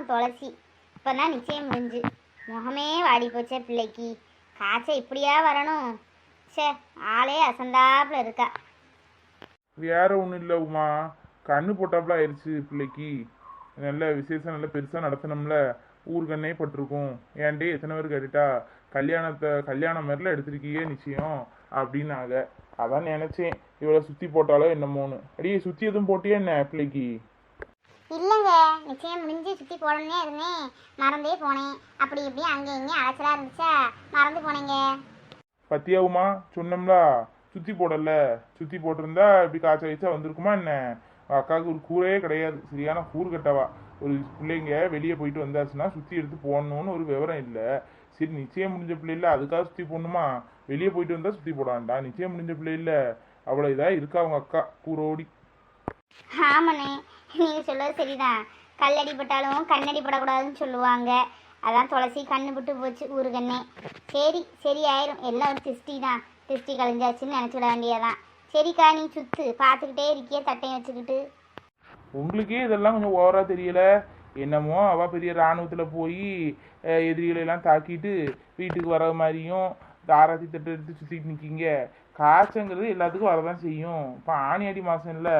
பாவம் துளசி. இப்போ தான் நிச்சயம் முடிஞ்சு. முகமே வாடி போச்சே பிள்ளைக்கு. காய்ச்சல் இப்படியா வரணும்? சே ஆளே அசந்தாப்புல இருக்கா. வேற ஒன்றும் இல்லை உமா. கண்ணு போட்டாப்புல ஆயிடுச்சு பிள்ளைக்கு. நல்ல விசேஷம் நல்ல பெருசாக நடத்தினோம்ல ஊர்கண்ணே பட்டிருக்கும். ஏன்டே எத்தனை பேர் கேட்டுட்டா? கல்யாணத்தை கல்யாணம் மாதிரில எடுத்திருக்கியே நிச்சயம் அப்படின்னாங்க. அதான் நினைச்சேன். இவ்வளோ சுத்தி போட்டாலோ என்னமோன்னு. அடியே சுத்தி எதுவும் போட்டியே என்ன பிள்ளைக்கு? இல்லைங்க நிச்சயம் முடிஞ்சு சுற்றி போடணுன்னே இருந்தேன். மறந்தே போனேன். அப்படி இப்படி அங்கே இங்கேயும் அலைச்சலாக இருந்துச்சா? மறந்து போனேங்க. பத்தியா உமா சொன்னோம்ல சுத்தி போடல. சுத்தி போட்டிருந்தா இப்படி காய்ச்சல் வச்சா வந்திருக்குமா என்ன? அக்காவுக்கு ஒரு கூரையே கிடையாது. சரியான கூறு கட்டவா. ஒரு பிள்ளைங்க வெளியே போயிட்டு வந்தாச்சுன்னா சுத்தி எடுத்து போடணும்னு ஒரு விவரம் இல்லை. சரி நிச்சயம் முடிஞ்ச பிள்ளை இல்லை. அதுக்காக சுத்தி போடணுமா? வெளியே போயிட்டு வந்தா சுத்தி போட வேண்டாம். நிச்சயம் முடிஞ்ச பிள்ளை இல்லை. அவ்வளோ இதா இருக்கா அவங்க அக்கா. கூரோடி. ஆமாண்ணே. நீங்கள் சொல்லுவது சரிதான். கல்லடி பட்டாலும் கண்ணடி படக்கூடாதுன்னு சொல்லுவாங்க. அதான் துளசி கண்ணு விட்டு போச்சு ஊருகண்ணே. சரி சரி ஆயிரும். எல்லாம் ஒரு திருஷ்டி தான். திருஷ்டி கலைஞ்சாச்சுன்னு நினச்சிட வேண்டியதான் சரிக்கா நீ சுத்து. பார்த்துக்கிட்டே இருக்கியே தட்டையும் வச்சுக்கிட்டு. உங்களுக்கே இதெல்லாம் கொஞ்சம் ஓவரா தெரியல. என்னமோ அவ பெரிய இராணுவத்தில் போய் எதிரிகளெல்லாம் தாக்கிட்டு வீட்டுக்கு வர மாதிரியும் தாராத்தி தட்டு எடுத்து சுற்றிட்டு நிற்கிங்க காய்ச்சங்கிறது எல்லாத்துக்கும் வரதான் செய்யும். இப்போ ஆனேடி மாதம் இல்லை.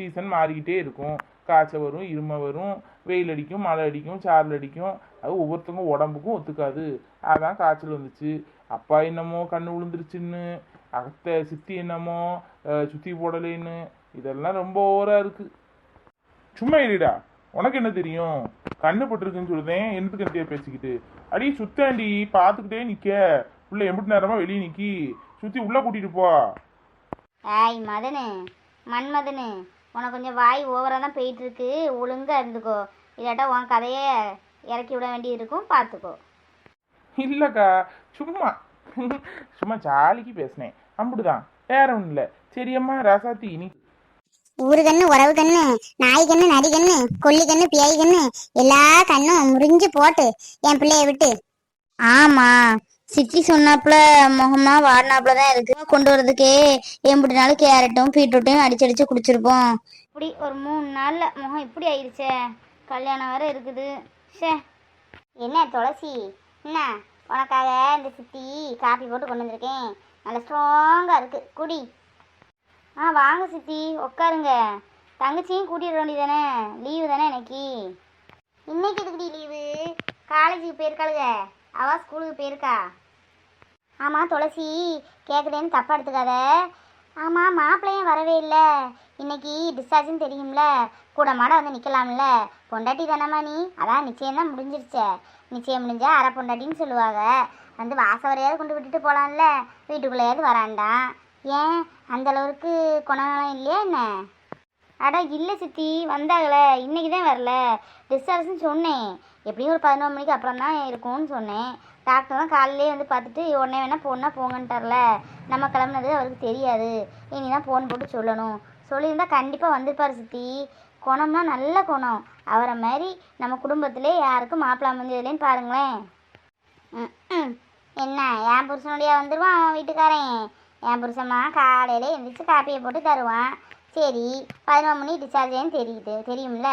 சீசன் மாறிக்கிட்டே இருக்கும். காய்ச்சல் வரும் இருமை வரும் வெயில் அடிக்கும் மழை அடிக்கும் சாரல் அடிக்கும். அது ஒவ்வொருத்தவங்க உடம்புக்கும் ஒத்துக்காது. அதான் காய்ச்சல் வந்துச்சு. அப்பா என்னமோ கண்ணு விழுந்துருச்சுன்னு அத்தை சித்தி என்னமோ சுத்தி போடலைன்னு இதெல்லாம் ரொம்ப ஓவராக இருக்குது சும்மா இருடா. உனக்கு என்ன தெரியும்? கண்ணு பட்டிருக்குன்னு சொல்லுதேன் என்னத்துக்கு என்னத்தையா பேசிக்கிட்டு? அடி சுத்தாண்டி பார்த்துக்கிட்டே நிற்க உள்ள எம்பிட்டு நேரமாக வெளியே நிற்கி சுற்றி உள்ளே கூட்டிகிட்டு போ. ஆய் மதனு மன்மதனு. உனக்கு கொஞ்சம் வாய் ஓவராக தான் போயிட்டு இருக்கு ஒழுங்கா இருந்துக்கோ. இல்லாட்டா உன் கதையை இறக்கி விட வேண்டியது இருக்கும் பார்த்துக்கோ. இல்லக்கா சும்மா. சும்மா ஜாலிக்கு பேசினேன். அம்புடுதான். வேற ஒண்ணும் இல்ல. சரியம்மா ராசாத்தி நீ ஊரு கண்ணு உறவு கண்ணு நாய் கண்ணு நரி கண்ணு கொல்லி கண்ணு பியாய் கண்ணு எல்லா கண்ணும் முறிஞ்சு போட்டு என் பிள்ளைய விட்டு. ஆமா. சித்தி சொன்னாப்புல முகமா வாடினாப்புல தான் இருக்கு. கொண்டு வரதுக்கே எம்பிட்டு கேரட்டும் பீட்ரூட்டையும் அடிச்சு அடிச்சு குடிச்சிருப்போம். இப்படி ஒரு மூணு நாள்ல முகம் இப்படி ஆயிருச்சே. கல்யாணம் வேற இருக்குது. சே என்ன துளசி? என்ன? உனக்காக இந்த சித்தி காஃபி போட்டு கொண்டு வந்திருக்கேன். நல்லா ஸ்ட்ராங்கா இருக்கு. குடி. ஆ வாங்க சித்தி. உட்காருங்க. தங்கச்சியும் கூட்டிட வேண்டியதானே லீவு தானே. இன்னைக்கு? இன்னைக்கு எதுக்குடி லீவு காலேஜுக்கு போயிருக்காளுங்க அவள் ஸ்கூலுக்கு போயிருக்கா. ஆமாம் துளசி கேட்குறேன்னு தப்பா எடுத்துக்காத. ஆமாம் மாப்பிள்ளையும் வரவே இல்லை. இன்னைக்கு டிஸ்சார்ஜ்னு தெரியும்ல. கூட மாட வந்து நிற்கலாம்ல பொண்டாட்டி தானம்மா நீ? அதான் நிச்சயம் தான் முடிஞ்சிருச்சே. நிச்சயம் முடிஞ்சா அரை பொண்டாட்டின்னு சொல்லுவாங்க. வந்து வாசவரையாவது கொண்டு விட்டுட்டு போகலாம்ல வீட்டுக்குள்ளேயாவது வராண்டாம். ஏன்? அந்தளவுக்கு குணநலம் இல்லையா என்ன? அடா இல்லை சித்தி வந்தாங்களே இன்னைக்கு தான் வரல டிஸ்சார்ஜ்னு சொன்னேன். எப்படியும் ஒரு பதினோரு மணிக்கு அப்புறம் தான் இருக்கும்னு சொன்னேன். டாக்டர் தான் காலையிலே வந்து பார்த்துட்டு உடனே வேணால் போனால் போங்கன்ட்டார்ல. நம்ம கிளம்புனது அவருக்கு தெரியாது. இனி தான் ஃபோன் போட்டு சொல்லணும். சொல்லியிருந்தா கண்டிப்பாக வந்திருப்பார் சித்தி. குணம்னா நல்ல குணம். அவரை மாதிரி நம்ம குடும்பத்திலே யாருக்கும் மாப்பிள்ளை அமைஞ்சதுலேன்னு பாருங்களேன். என்ன என் புருஷனுடைய வந்துடுவான் அவன் வீட்டுக்காரன். என் புருஷம்மா காலையில் எழுந்திரிச்சு காப்பியை போட்டு தருவான். சரி பதினொரு மணி டிஸ்சார்ஜ்னு தெரியுது. தெரியும்ல?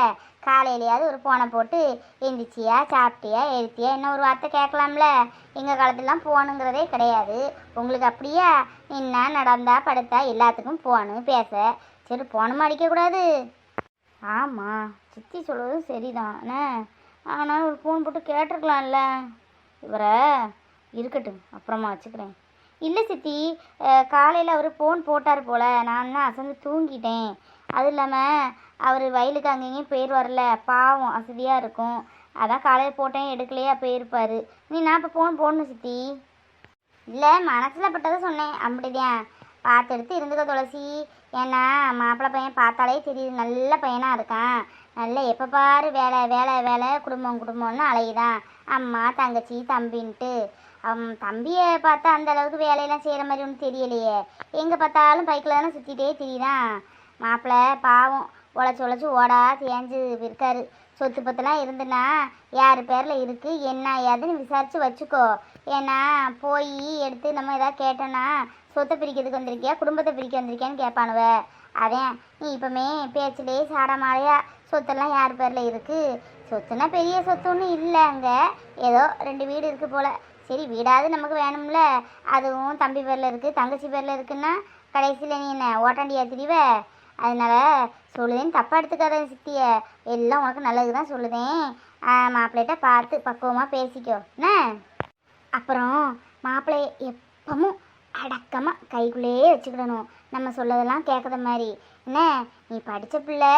காலையிலையாவது ஒரு ஃபோனை போட்டு எந்திரிச்சியா சாப்பிட்டியா எழுத்தியா என்ன ஒரு வார்த்தை கேட்கலாம்ல? எங்கள் காலத்துலலாம் ஃபோனுங்கிறதே கிடையாது. உங்களுக்கு அப்படியா? என்ன நடந்தா படுத்தா எல்லாத்துக்கும் ஃபோனு பேச. சரி ஃபோனும் அடிக்கக்கூடாது. ஆமாம் சித்தி சொல்கிறதும் சரிதான்? என்ன ஆனால் ஒரு ஃபோன் போட்டு கேட்டிருக்கலாம்ல. இவரை இருக்கட்டும் அப்புறமா வச்சுக்கிறேன். இல்லை சித்தி காலையில் அவர் ஃபோன் போட்டார் போல். நான் தான் அசந்து தூங்கிட்டேன். அது இல்லாமல் அவர் வயலுக்கு அங்கேயும் வரல பாவம் அசதியாக இருக்கும். அதான் காலையில் போட்டேன் எடுக்கலையா போயிருப்பார். நீ நான் இப்போ ஃபோன் போடணும் சித்தி. இல்லை மனசில் பட்டதை சொன்னேன். அப்படிதான். பார்த்து எடுத்து இருந்துக்க துளசி. ஏன்னா மாப்பிள்ளை பையன் பார்த்தாலே தெரியுது. நல்ல பையனாக இருக்கான். நல்ல எப்போ பாரு வேலை வேலை வேலை குடும்பம் குடும்பம்னு அலையுதான். அம்மா தங்கச்சி தம்பின்ட்டு. தம்பியை பார்த்தா அந்த அளவுக்கு வேலையெல்லாம் செய்கிற மாதிரி ஒன்றும் தெரியலையே. எங்கே பார்த்தாலும் பைக்கில் தானே சுற்றிட்டே தெரியுதான் மாப்பிள்ளை பாவம் உழைச்சி உழைச்சி ஓடா தேஞ்சு இருக்காரு. சொத்து பத்தெல்லாம் இருந்துன்னா யார் பேரில் இருக்குது என்ன ஏதுன்னு விசாரித்து வச்சுக்கோ. ஏன்னா போய் எடுத்து நம்ம எதாவது கேட்டோன்னா சொத்தை பிரிக்கிறதுக்கு வந்திருக்கியா குடும்பத்தை பிரிக்க வந்திருக்கியான்னு கேட்பானுவ. அதான் நீ இப்போமே பேச்சிலே சாட மாலையா சொத்தெல்லாம் யார் பேரில் இருக்குது சொத்துனா பெரிய சொத்து ஒன்றும் இல்லை அங்கே. ஏதோ ரெண்டு வீடு இருக்குது போல். சரி வீடாவது நமக்கு வேணும்ல. அதுவும் தம்பி பேரில் இருக்குது தங்கச்சி பேரில் இருக்குன்னா கடைசியில் நீ என்ன ஓட்டாண்டியா திரிவ? அதனால் சொல்லுதேன் தப்பாக எடுத்துக்காத சித்திய. எல்லாம் உனக்கு நல்லது தான் சொல்லுதேன் மாப்பிள்ளைகிட்ட பார்த்து பக்குவமாக பேசிக்கோ. என்ன? அப்புறம் மாப்பிள்ளைய எப்பவும் அடக்கமாக கைக்குள்ளேயே வச்சுக்கிடணும். நம்ம சொல்லதெல்லாம் கேட்குற மாதிரி. என்ன நீ படித்த பிள்ளை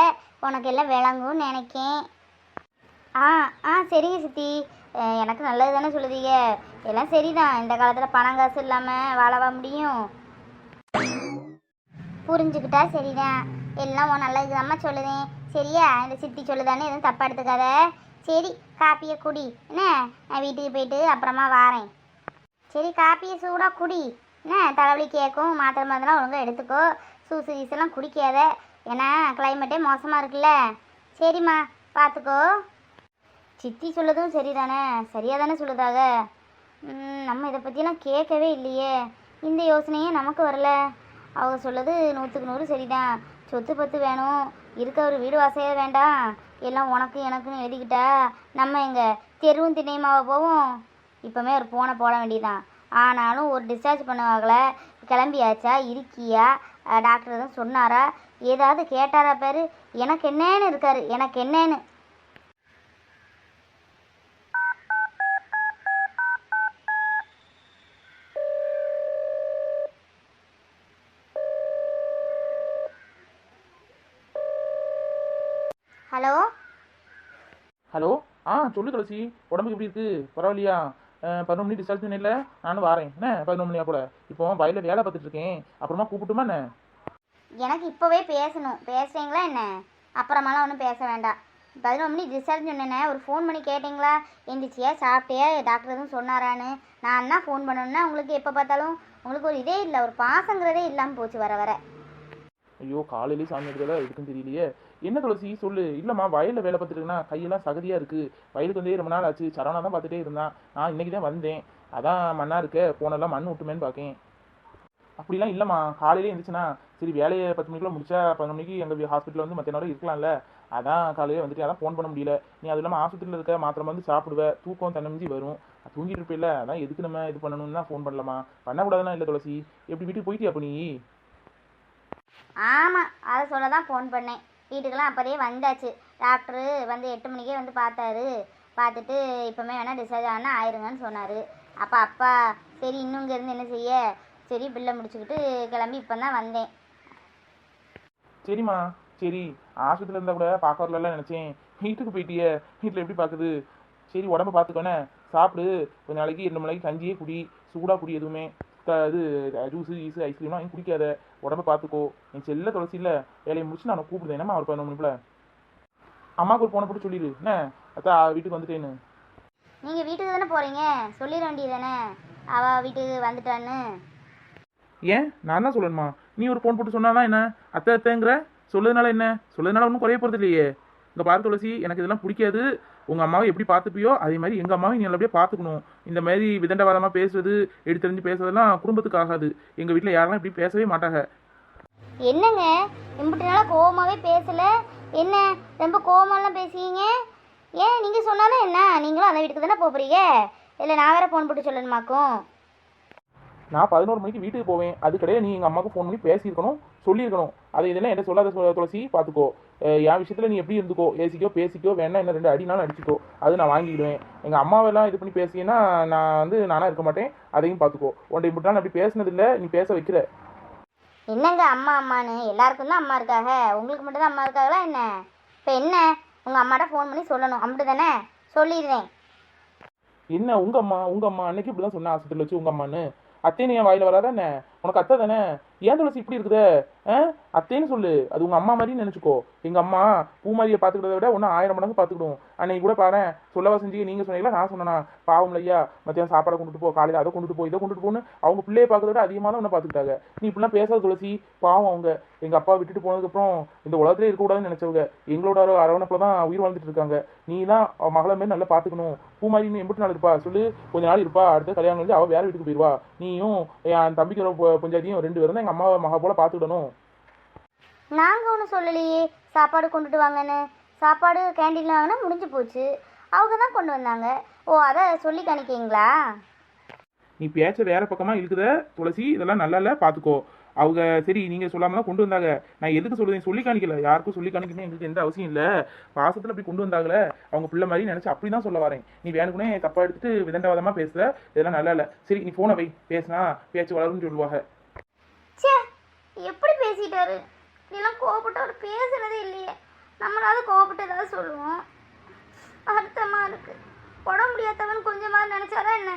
உனக்கு எல்லாம் விளங்கும்னு நினைக்கேன். ஆ ஆ சரிங்க சித்தி. எனக்கு நல்லது தானே சொல்லுதீங்க. எல்லாம் சரிதான். இந்த காலத்தில் பணம் காசு இல்லாமல் வாழவா முடியும்? புரிஞ்சுக்கிட்டா சரிதான். எல்லாம் உன் நல்லது தாம்மா சொல்லுதேன். சரியா? இந்த சித்தி சொல்லுதானே எதுவும் தப்பாக எடுத்துக்காத. சரி காப்பியை குடி. என்ன? நான் வீட்டுக்கு போயிட்டு அப்புறமா வாரேன். சரி காப்பியை சூடாக குடி. என்ன தலைவலி கேட்கும் மாத்திரை மருந்தெல்லாம் ஒழுங்காக எடுத்துக்கோ. சூசு கீசெல்லாம் குடிக்காத. ஏன்னா கிளைமேட்டே மோசமாக இருக்குல்ல. சரிம்மா பார்த்துக்கோ சித்தி சொல்லதும் சரிதானே? சரியாக தானே சொல்லுதாக நம்ம இதை பற்றியெல்லாம் கேட்கவே இல்லையே. இந்த யோசனையே நமக்கு வரல. அவங்க சொல்லது நூற்றுக்கு நூறு சரிதான். சொத்து பத்து வேணும். இருக்க ஒரு வீடு வாசையே வேண்டாம். எல்லாம் உனக்கு எனக்குன்னு எழுதிக்கிட்டா நம்ம எங்கள் தெருவும் திண்ணையுமாவை போவோம்? இப்போமே ஒரு ஃபோனை போட வேண்டியதான் ஆனாலும் ஒரு டிஸ்சார்ஜ் பண்ணுவாங்கள கிளம்பியாச்சா இருக்கியா? டாக்டர் எதுவும் சொன்னாரா? ஏதாவது கேட்டாரா பேர்? எனக்கு என்னன்னு இருக்காரு எனக்கு என்னன்னு. ஹலோ? ஹலோ? ஆ சொல்லு துளசி. உடம்புக்கு எப்படி இருக்கு? பரவாயில்லையா? பதினொரு மணி டிஸ்சார்ஜ் பண்ணல நானும் வரேன். என்ன பதினொரு மணியா கூட இப்போ வயலில் வேலை பார்த்துட்டு இருக்கேன் அப்புறமா கூப்பிட்டுமா என்ன? எனக்கு இப்போவே பேசணும். பேசுறீங்களா என்ன? அப்புறமாலாம் ஒன்றும் பேச வேண்டாம். பதினொரு மணி டிஸ்சார்ஜ் சொன்னேனே ஒரு ஃபோன் பண்ணி கேட்டிங்களா? எந்திரிச்சியா சாப்பிட்டியா? டாக்டர் எதுவும் சொன்னாரான்னு? நான் என்ன ஃபோன் பண்ணணும்னா உங்களுக்கு எப்போ பார்த்தாலும் உங்களுக்கு ஒரு இதே இல்லை ஒரு பாசங்கிறதே இல்லாமல் போச்சு வர வர. ஐயோ காலையிலேயே சாமி எடுக்கிறதா இருக்குன்னு தெரியலையே. என்ன துளசி? சொல்லு. இல்லைம்மா வயலில் வேலை பார்த்துட்டுனா கையெல்லாம் சகதியாக இருக்குது வயலுக்கு வந்தே ரொம்ப நாள் ஆச்சு. சரவணா தான் பார்த்துட்டே இருந்தான் நான் இன்னைக்கு தான் வந்தேன். அதான் மண்ணாக இருக்க. போனெல்லாம் மண் விட்டுமேன்னு பார்க்கேன். அப்படிலாம் இல்லைம்மா. காலையிலே இருந்துச்சுன்னா சரி வேலையை பத்து மணிக்குள்ள முடிச்சா பதினொரு மணிக்கு எங்கள் ஹாஸ்பிட்டலில் வந்து மற்ற நேரம் இருக்கலாம்ல. அதான் காலையிலே வந்துட்டு அதான் ஃபோன் பண்ண முடியல. நீ அது இல்லாமல் ஆஸ்பத்திரியில் இருக்க மாத்திரை வந்து சாப்பிடுவ. தூக்கம் தன்னமிஞ்சி வரும். தூங்கிட்டு இருப்பில்ல அதான் எதுக்கு நம்ம இது பண்ணணும்னு தான் ஃபோன் பண்ணலாமா பண்ணக்கூடாதுலாம் இல்லை துளசி. எப்படி வீட்டுக்கு போயிட்டியா அப்போ நீ? ஆமாம் அதை சொல்ல தான் ஃபோன் பண்ணேன். வீட்டுக்கெல்லாம் அப்போதே வந்தாச்சு. டாக்டரு வந்து எட்டு மணிக்கே வந்து பார்த்தாரு. பார்த்துட்டு இப்போமே வேணால் டிஸ்சார்ஜ் ஆனால் ஆயிருங்கன்னு சொன்னார். அப்போ அப்பா சரி இன்னும் இங்கே இருந்து என்ன செய்ய? சரி பில்லை முடிச்சுக்கிட்டு கிளம்பி இப்போ தான் வந்தேன். சரிம்மா சரி ஆஸ்பத்திரியில் இருந்தால் கூட பார்க்க வரலாம் நினச்சேன். வீட்டுக்கு போயிட்டிய வீட்டில் எப்படி பார்க்குது? சரி உடம்ப பார்த்துக்கோனே சாப்பிடு. கொஞ்ச நாளைக்கு ரெண்டு மணிக்கு கஞ்சியே குடி சூடாக குடி எதுவுமே. இது ஜூஸு ஈஸு ஐஸ்கிரீம்லாம் வாங்கி குடிக்காத. உடம்ப பார்த்துக்கோ. என் செல்ல துளசி இல்லை. வேலையை முடிச்சு நான் கூப்பிடுதேன். என்னம்மா ஒரு பதினொன்று மணிக்குள்ள அம்மாவுக்கு ஒரு போனை போட்டு சொல்லிடு. என்ன? அத்தா வீட்டுக்கு வந்துட்டேன்னு. நீங்கள் வீட்டுக்கு தானே போகிறீங்க சொல்லிட வேண்டியது தானே அவள் வீட்டுக்கு வந்துட்டான்னு. ஏன்? நான் தான் சொல்லணுமா? நீ ஒரு ஃபோன் போட்டு சொன்னாதான் என்ன? அத்தை அத்தைங்கிற? சொல்லதுனால என்ன? சொல்லதுனால ஒன்றும் குறைய போகிறது இல்லையே இங்கே பாரு துளசி எனக்கு இதெல்லாம் பிடிக்காது. உங்கள் அம்மாவை எப்படி பார்த்துப்பியோ அதே மாதிரி எங்கள் அம்மாவை நீ நல்லபடியாக பார்த்துக்கணும். இந்த மாதிரி விதண்டவாதமாக பேசுறது எடுத்தறிஞ்சு பேசுறதெல்லாம் குடும்பத்துக்கு ஆகாது. எங்கள் வீட்டில் யாரெல்லாம் இப்படி பேசவே மாட்டாங்க. என்னங்க? இம்புட்டு நாளாக கோவமாகவே பேசலை? என்ன ரொம்ப கோவமாலாம் பேசுவீங்க ஏன் நீங்கள் சொன்னாலும் என்ன? நீங்களும் அந்த வீட்டுக்கு தானே போகிறீங்க இல்லை நான் வேற ஃபோன் போட்டு சொல்லணுமாக்கும்? நான் பதினோரு மணிக்கு வீட்டுக்கு போவேன். அது கிடையாது நீ எங்கள் அம்மாவுக்கு ஃபோன் பண்ணி பேசியிருக்கணும் சொல்லியிருக்கணும். அதை இதெல்லாம் என்ன சொல்லாத துளசி பார்த்துக்கோ. என் விஷயத்தில் நீ எப்படி இருந்துக்கோ ஏசிக்கோ பேசிக்கோ வேணா என்ன ரெண்டு அடினாலும் அடிச்சுக்கோ. அது நான் வாங்கிக்கிடுவேன் எங்கள் அம்மாவெல்லாம் இது பண்ணி பேசினா நான் வந்து நானாக இருக்க மாட்டேன். அதையும் பார்த்துக்கோ உன்னை இப்படி நான் அப்படி பேசினதில்லை நீ பேச வைக்கிற. என்னங்க அம்மா அம்மான்னு? எல்லாருக்கும் தான் அம்மா இருக்காக? உங்களுக்கு மட்டும் தான் அம்மா இருக்காங்களா என்ன? இப்போ என்ன? உங்கள் அம்மாட்ட ஃபோன் பண்ணி சொல்லணும். அப்படி தானே சொல்லிடுறேன். என்ன உங்க அம்மா? உங்க அம்மா அன்னைக்கு இப்படி தான் சொன்ன ஆஸ்பத்திரியில் வச்சு உங்க அம்மான்னு. அத்தைன்னு என் வாயில வராதா என்ன? உனக்கு அத்தை தானே ஏன் துளசி இப்படி இருக்குது? அத்தேன்னு அத்தைன்னு சொல்லு. அது உங்க அம்மா மாதிரி நினைச்சுக்கோ. எங்க அம்மா பூமாரியை பார்த்துக்கிறத விட ஒன்றும் ஆயிரம் மடங்கு பார்த்துக்கிடும். அன்னைக்கு கூட பாரு சொல்லவா செஞ்சு நீங்க சொன்னீங்களா? நான் சொன்னேனா? பாவம் ஐயா மத்தியானம் சாப்பாடை கொண்டுட்டு போ காலையில் அதை கொண்டுட்டு போ இதை கொண்டுட்டு போன்னு அவங்க பிள்ளைய பார்க்கறத விட அதிகமாக தான் உன்னை பார்த்துக்கிட்டாங்க. நீ இப்படிலாம் பேசாத துளசி பாவம் அவங்க. எங்க அப்பா விட்டுட்டு போனதுக்கப்புறம் இந்த உலகத்திலே இருக்கக்கூடாதுன்னு நினைச்சவங்க. எங்களோட ஒரு தான் உயிர் வாழ்ந்துட்டு இருக்காங்க. நீ தான் அவ மகளை மாதிரி நல்லா பார்த்துக்கணும். பூமாரி நீ எம்பிட்டு நாள் இருப்பா. சொல்லு கொஞ்ச நாள் இருப்பா. அடுத்த கல்யாணம் வந்து அவள் வேற வீட்டுக்கு போயிடுவா நீயும் என் தம்பிக்கிற பஞ்சாயத்தையும் ரெண்டு பேரும் தான் எங்கள் அம்மாவை மகா போல பார்த்துக்கிடணும். நாங்கள் ஒன்றும் சொல்லலையே. சாப்பாடு கொண்டுட்டு வாங்கன்னு. சாப்பாடு கேண்டீனில் வாங்கினா முடிஞ்சு போச்சு. அவங்க தான் கொண்டு வந்தாங்க. ஓ அதை சொல்லி காணிக்கீங்களா நீ பேச்ச வேற பக்கமா இழுக்குத துளசி. இதெல்லாம் நல்லா இல்ல பாத்துக்கோ. அவங்க சரி நீங்க சொல்லாம தான் கொண்டு வந்தாங்க. நான் எதுக்கு சொல்லுதேன் சொல்லி காணிக்கல. யாருக்கும் சொல்லி காணிக்கணும் எங்களுக்கு எந்த அவசியம் இல்ல. பாசத்துல அப்படி கொண்டு வந்தாங்களே. அவங்க பிள்ளை மாதிரி நினைச்சு அப்படிதான் சொல்ல வரேன். நீ வேணுக்குனே தப்பா எடுத்துட்டு விதண்டவாதமா பேசுற. இதெல்லாம் நல்லா இல்ல. சரி நீ போனை வை. பேசினா பேச்சு வளரும்னு சொல்லுவாங்க. பேசிட்டாரு. நீலாம் கோவப்பட்டு அவர் பேசுனதே இல்லையே. நம்மளாவது கோவப்பட்டு ஏதாவது சொல்லுவோம். வருத்தமாக இருக்கு உடம்பு முடியாதவன் கொஞ்சமாக நினச்சாரா என்ன?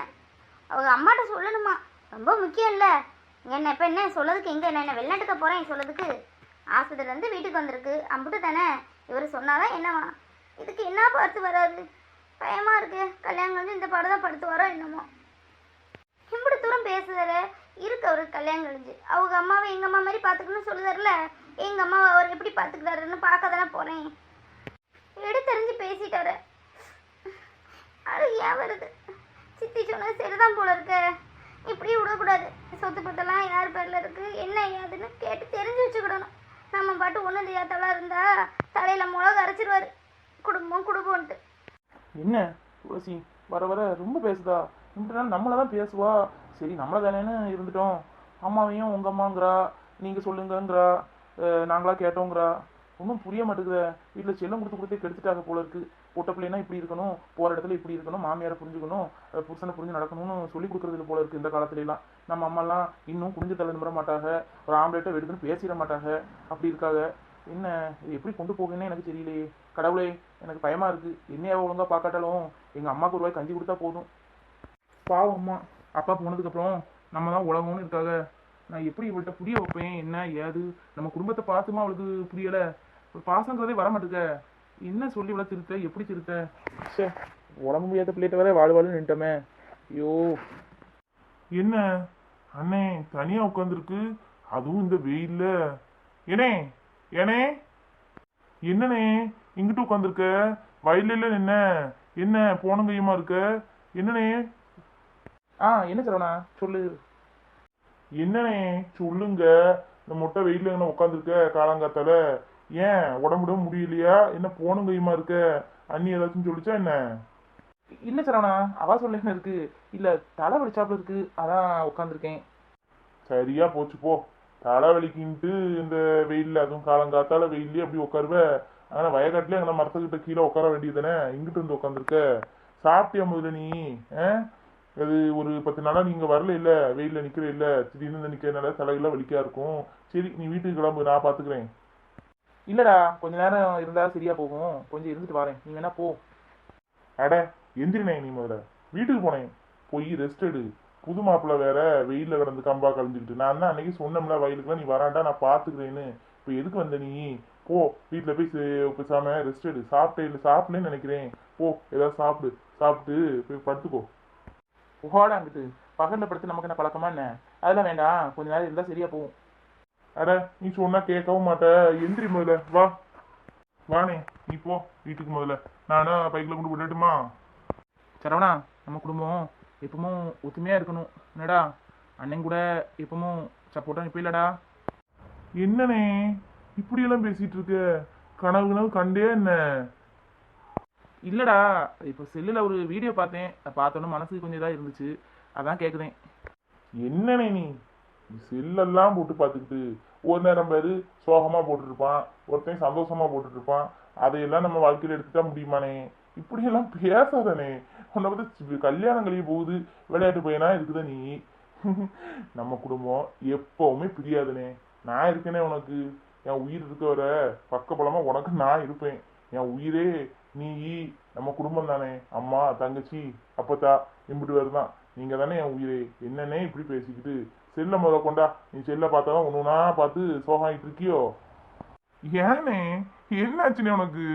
அவங்க அம்மாட்ட சொல்லணுமா? ரொம்ப முக்கியம் இல்லை. என்ன இப்போ என்ன? சொல்லதுக்கு எங்கே என்ன என்ன? வெளிநாட்டுக்கு போகிறேன் சொல்லதுக்கு. ஆஸ்பத்திரிலேருந்து வீட்டுக்கு வந்திருக்கு. அம்பிட்டு தானே? இவர் சொன்னாதான் என்னவா? இதுக்கு என்ன பார்த்து வராது பயமாக இருக்கு. கல்யாணம் வந்து இந்த பாடம் தான் படுத்து வரோம் என்னமோ. இம்புடு தூரம் பேசுதாரு இருக்கு அவருக்கு கல்யாணம் கழிஞ்சு. அவங்க அம்மாவை எங்கள் அம்மா மாதிரி பார்த்துக்கணும்னு சொல்லுதார்ல? எங்கள் அம்மாவை அவர் எப்படி பார்த்துக்கிட்டாருன்னு பார்க்க தானே போகிறேன் எடுத்தறிஞ்சு பேசிட்டாரு. அது ஏன் வருது? சித்தி சொன்னது சரிதான் போல இருக்க. இப்படியே விடக்கூடாது. சொத்து பத்தெல்லாம் யார் பேரில் இருக்குது என்ன ஏதுன்னு கேட்டு தெரிஞ்சு வச்சுக்கிடணும். நம்ம பாட்டு ஒன்றும் தெரியாதவளாக இருந்தால் தலையில் மிளகு அரைச்சிடுவார் குடும்பம் குடும்பம்ன்ட்டு. என்ன? துளசி வர வர ரொம்ப பேசுதா? இந்த நாள் நம்மளை தான் பேசுவா? சரி நம்மளை தானேன்னு இருந்துட்டோம். அம்மாவையும் உங்க அம்மாங்கிறா நீங்க சொல்லுங்கங்கிறா நாங்களாக நாங்களா கேட்டோங்கிறா. ஒன்றும் புரிய மாட்டேங்குது. வீட்டில் செல்லம் கொடுத்து கொடுத்தே கெடுத்துட்டாங்க போல இருக்கு. பொட்ட பிள்ளைனா இப்படி இருக்கணும் போகிற இடத்துல இப்படி இருக்கணும் மாமியாரை புரிஞ்சுக்கணும் புருஷனை புரிஞ்சு நடக்கணும்னு சொல்லி கொடுக்குறது போல இருக்கு இந்த காலத்துலலாம். நம்ம அம்மாலாம் இன்னும் குடிஞ்சு தலை நிமிட மாட்டாங்க. ஒரு ஆம்லேட்டை வெடுக்குன்னு பேசிட மாட்டாங்க. அப்படி இருக்காங்க. என்ன இது எப்படி கொண்டு போகுன்னே எனக்கு தெரியலையே. கடவுளே எனக்கு பயமா இருக்கு. என்னையாவை ஒழுங்காக பார்க்காட்டாலும் எங்கள் அம்மாவுக்கு ஒரு ரூபாய் கஞ்சி கொடுத்தா போதும். பாவம் அம்மா. அப்பா போனதுக்கு அப்புறம் நம்ம தான் உலகம்னு இருக்காங்க நான் எப்படி இவள்கிட்ட புரிய வைப்பேன்? என்ன ஏது? நம்ம குடும்பத்தை பார்த்துமா அவளுக்கு புரியல? ஒரு பாசங்கிறதே வர மாட்டேங்க என்ன சொல்லி இவ்வளோ திருத்த? எப்படி திருத்த? சே உடம்பு முடியாத பிள்ளைகிட்ட வேற வாழ் வாழ்னு நின்ட்டோமே. ஐயோ. என்ன? அண்ணே தனியா உட்காந்துருக்கு அதுவும் இந்த வெயில்ல. ஏனே ஏனே? என்னண்ணே இங்கிட்டு உட்காந்துருக்க வயல்ல என்ன என்ன போன கையுமா இருக்க? என்னண்ணே? ஆ என்ன சரவணா? சொல்லு. என்னண்ணே சொல்லுங்க. இந்த மொட்டை வெயில்ல என்ன உட்காந்துருக்க காலாங்காத்தால? ஏன் உடம்புட முடியலையா? என்ன போன கையுமா இருக்க? அண்ணி ஏதாச்சும் சொல்லிச்சா என்ன? இல்ல சரவணா அவா சொல்ல என்ன இருக்கு? இல்ல தலை வலிச்சாப்புல இருக்கு. அதான் உட்காந்துருக்கேன் சரியா போச்சு போ. தலைவலிக்கின்ட்டு இந்த வெயில்ல அதுவும் காலங்காத்தால வெயில்லயே அப்படி உட்காருவ? ஆனா வயக்காட்டுலயே அங்கே மரத்துக்கிட்ட கீழே உட்கார வேண்டியதுதானே? இங்கிட்டு வந்து உட்காந்துருக்க சாப்பிட்டியா முதல்ல நீ? ஆ? அது ஒரு பத்து நாளா நீங்க வரல இல்ல வெயில்ல நிக்கிற இல்ல திடீர்னு வந்து நிக்கிறதுனால தலையெல்லாம் வலிக்கா இருக்கும். சரி நீ வீட்டுக்கு கிளம்பு நான் பாத்துக்கிறேன். இல்லடா கொஞ்ச நேரம் இருந்தா சரியா போகும். கொஞ்சம் இருந்துட்டு வரேன். நீ வேணா போ. அட எந்திரினே நீ முதல்ல. வீட்டுக்கு போனேன். போய் ரெஸ்ட் எடு. புது மாப்பிள்ளை வேற வெயில்ல கிடந்து கம்பா கழிஞ்சுக்கிட்டு நான் தான் அன்னைக்கு சொன்னோம்ல வயலுக்குலாம் நீ வராண்டா நான் பாத்துக்கிறேன்னு. இப்போ எதுக்கு வந்த நீ? போ வீட்டில் போய் சே- பேசாம ரெஸ்ட் எடு. சாப்பிட்டே இல்லை சாப்பிடலன்னு நினைக்கிறேன். போ ஏதாவது சாப்பிடு. சாப்பிட்டு போய் படுத்துக்கோ. ஓடா அங்கிட்டு? பகல்ல படுத்து நமக்கு என்ன பழக்கமா என்ன? அதெல்லாம் வேண்டாம். கொஞ்ச நேரம் இருந்தால் சரியா போகும். அட நீ சொன்னா கேட்கவும் மாட்ட. எந்திரி முதல்ல. வா. வானே நீ போ. வீட்டுக்கு முதல்ல. நானும் பைக்கில் கொண்டு விடட்டுமா? சரவணா நம்ம குடும்பம் எப்பவும் ஒத்துமையா இருக்கணும். என்னடா? அண்ணன் கூட எப்பவும் சப்போர்ட்டா நிப்பில்லடா? என்னண்ணே? இப்படியெல்லாம் பேசிட்டு இருக்க? கனவு கனவு கண்டே என்ன? இல்லடா இப்போ செல்லில் ஒரு வீடியோ பார்த்தேன். அதை பார்த்தோன்னே மனசுக்கு கொஞ்சம் இதாக இருந்துச்சு. அதான் கேட்குறேன் என்னண்ணே நீ? செல்லெல்லாம் போட்டு பார்த்துக்கிட்டு ஒரு நேரம் பேர் சோகமாக போட்டுருப்பான். ஒருத்தன் சந்தோஷமாக போட்டுட்ருப்பான் அதையெல்லாம் நம்ம வாழ்க்கையில் எடுத்துட்டா முடியுமானே? இப்படியெல்லாம் பேசாதனே. உன்னை பார்த்து கல்யாணம் கழிய போகுது விளையாட்டு பையனா இருக்குத நீ? நம்ம குடும்பம் எப்பவுமே பிரியாதுனே. நான் இருக்கேனே உனக்கு. என் உயிர் இருக்க வர பக்கபலமா உனக்கு நான் இருப்பேன். என் உயிரே நீ நம்ம குடும்பம் தானே. அம்மா தங்கச்சி அப்பத்தா இப்படி தான். நீங்கள் தானே என் உயிரே. என்னன்னே இப்படி பேசிக்கிட்டு செல்ல முத கொண்டா நீ செல்ல ஒன்று ஒன்றா பார்த்து சோகாயிட்டு இருக்கியோ? ஏனே என்னாச்சுனே உனக்கு?